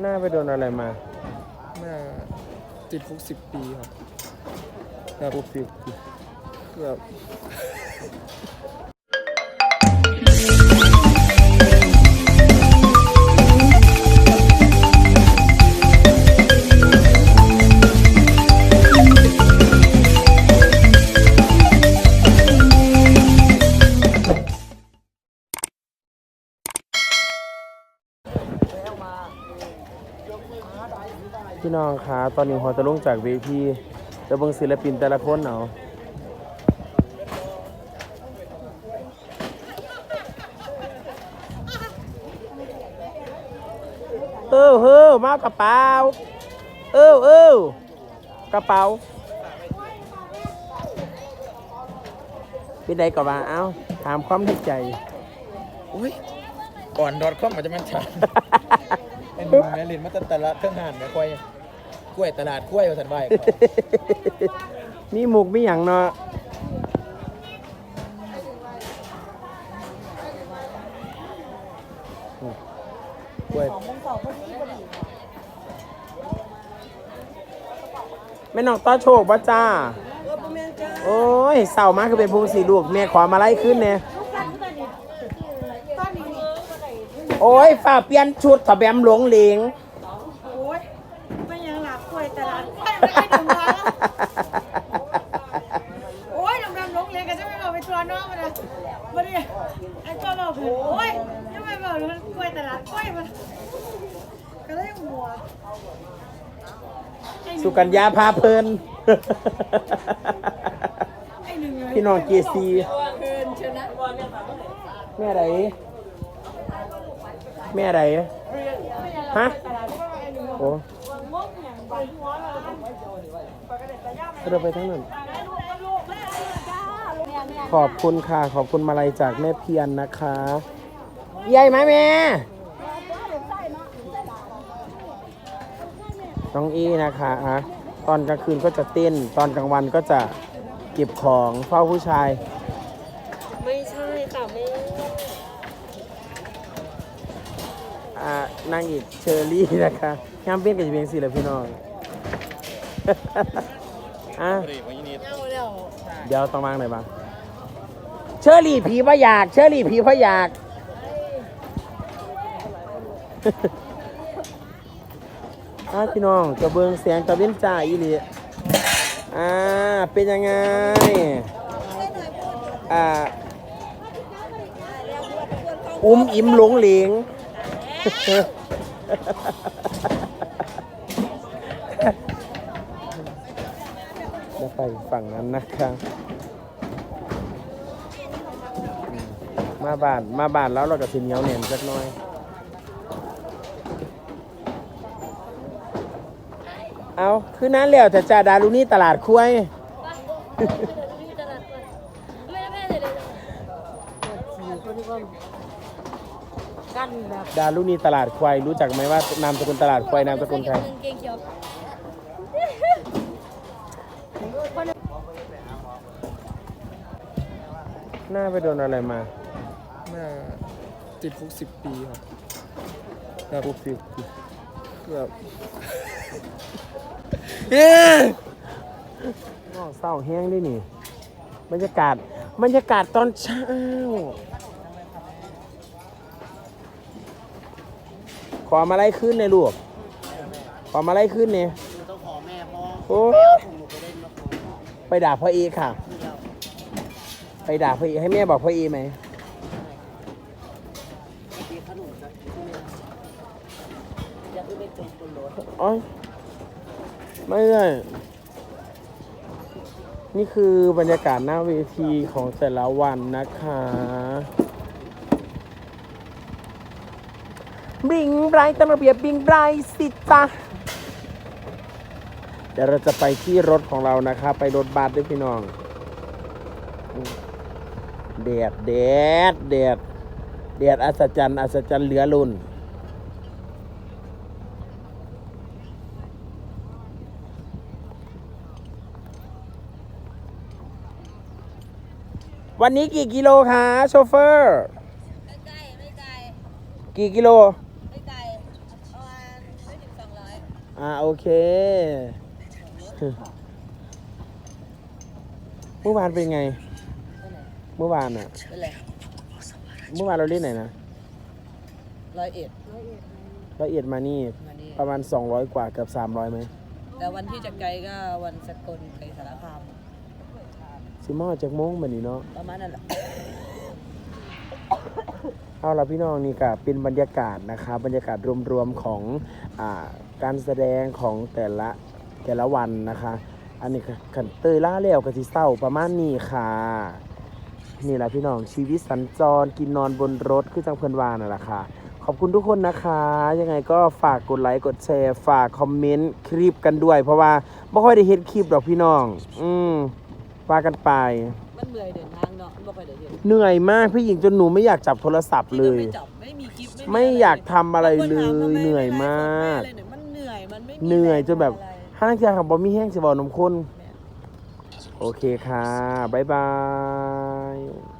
หน้าไปโดนอะไรมาน่าติดคุกสิบปีครับแบบปุ๊บสิบ แบบ พี่น้องคะตอนนี้หัวจะลงจากเวทีจะเบิ่งศิลปินแต่ละคนเอาเออเฮ้อมากระเป๋า เออเออกระเป๋าเป็นใดก็ว่าเอ้าถามความในใจอุ้ยก่อนดอทคอมอาจจะมันฉาเป็นแม่ลินมาตั้งแต่ละเครื่องหานแม่ควาย กล้วยตลาดกล้วยว่าสันไหวมีหมุกมีอย่างเนาะกล้วยแม่น้องต้อโชคบ่จ้าโอ้ยเศร้ามากคือเป็นพุงสีลูกแม่ขอมาไล่ขึ้นเนี่ยโอ้ยฝ่าเปลี่ยนชุดถอแบมหลงเหลง โอ้ยดำดำลงเลยกันจะไม่บอกไปตัวน้องมันนะมาดิไอ้ก็บอกผมโอ้ยยังไม่บอกเลยกล้วยตลาดกล้วยมันก็เลยหัวสุกัญญาพาเพลินไอ้หนึ่งเลยพี่น้องเจซีแม่ไรแม่ไรฮะโอ้ เราไปทั้งนั้น ขอบคุณค่ะ ขอบคุณมาลัยจากแม่เพียรนนะคะใหญ่ไหมแม่ น้องอีนะคะอะตอนกลางคืนก็จะเต้น ตอนกลางวันก็จะเก็บของเฝ้าผู้ชาย ไม่ใช่ค่ะไม่อ่านางเอกเชอรี่นะคะ งามเปี้ยนกับจะเป็นสี่แหละพี่น้องอะเดี๋ยวต้องวางไหนบ้างเชอรี่ผีพะยากเชอรี่ผีพะยากอะพี่น้องกระเบืองเสียงตะเวนจ่าอีหลีอ่าเป็นยังไงอ่าอุ้มอิ่มหลงเหลง แล้วไปฝั่งนั้นนะครับ มาบ้านมาบ้านแล้วเราก็สิเหนียวแหน่นสักหน่อยเอาคือนั้นแล้วแต่จ่าดารุนี่ตลาดคุ้ยดารุนีตลาดควายรู้จักไหมว่านามสกุลตลาดควายนามสกุลใคร เกงเขียว หน้าไปโดนอะไรมาน่าติดคุกสิบปีครับแบบปุ๊บสิแบบน้องเศร้าแห้งด้วยนี่ บรรยากาศ บรรยากาศตอนเช้าขอมาไล่ขึ้นในลูก ขอมาไล่ขึ้นเนี่ยต้องขอแม่พ่อโอ้ไปด่าพ่อเอค่ะ ไปด่าพ่อเอให้แม่บอกพ่อเอไหมอ๋อไม่ได้นี่คือบรรยากาศหน้าเวทีของแต่ละวันนะคะ บิงไบรท์ตามระเบียบบิงไบรท์สิจ้ะเดี๋ยวเราจะไปที่รถของเรานะคะ ไปรถบัสด้วยพี่น้อง แดดแดดแดดแดดอัศจรรย์อัศจรรย์เหลือลุ่นวันนี้กี่กิโลคะโชเฟอร์ ไม่ไกลไม่ไกลกี่กิโล ไม่ไกลประมาณไม่อ่าโอเค เมื่อวานเป็นไง เมื่อวานอะเป็นไรเมื่อวานเราเล่นไหนนะร้อยเอ็ดละเอียดมานี่มานี่ประมาณ 200 กว่าเกือบ300ไหมแต่วันที่จะไกลก็วันสกลไปสารคามซิมอจากโมงแบบนี้เนาะ ประมาณนั้นแหละเอาละพี่น้องนี่ก็เป็นบรรยากาศนะคะบรรยากาศรวมๆของอาการแสดงของแต่ละแต่ละวันนะคะ อันนี้ก็ขันเตยล่าแล้วก็สิเศร้าประมาณนี้ค่ะ นี่แหละพี่น้องชีวิตสัญจรกินนอนบนรถคือจังเพิ่นวานั่นแหละค่ะ ขอบคุณทุกคนนะคะ ยังไงก็ฝากกดไลค์กดแชร์ฝากคอมเมนต์คลิปกันด้วย เพราะว่าไม่ค่อยได้เห็นคลิปดอกพี่น้อง อืมว่ากันไป มันเหนื่อยเดินทางเนาะไม่ค่อยได้เห็นเหนื่อยมากพี่หญิงจนหนูไม่อยากจับโทรศัพท์ที่เลก็ยไม่จับไม่มีคลิปไม่อยากทำอะไรเลยบางคนถามทำไเหนื่อยมากไลฟ์สดไอะไรเนี่ยมันเหนื่อยมันไม่มีเหนื่อยจนแบบอะไรห้างเทียขับบอมีแห้งสิบอนมข้น โอเคค่ะ บ๊ายบาย